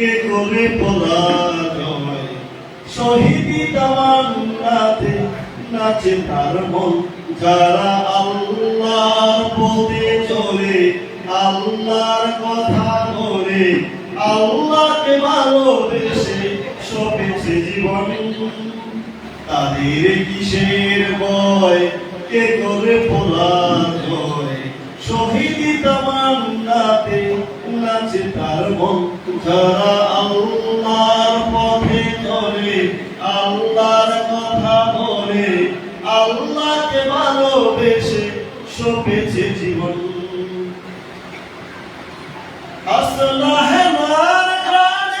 কে করে পরাজয় শহীদি তামান্নাতে নাচে তার মন। যারা আল্লাহর পথে চলে, আল্লাহর কথা বলে, আল্লাহকে ভালোবেসে সপেছে জীবন। তাদের কিসের ভয়? কে করে পরাজয় শহীদি নাচে মন যারা আল্লাহর পথে চলে। আল্লাহর কথা বলে, আল্লাহকে ভালোবেসে সপেছে জীবন। আসলাহ মার গানে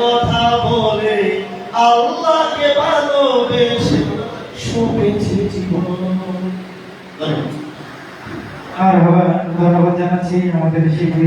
কথা বলে আল্লাহকে ভালোবেসে শুভেছে জীবন। আর ধন্যবাদ জানাচ্ছি আমাদের শিল্পী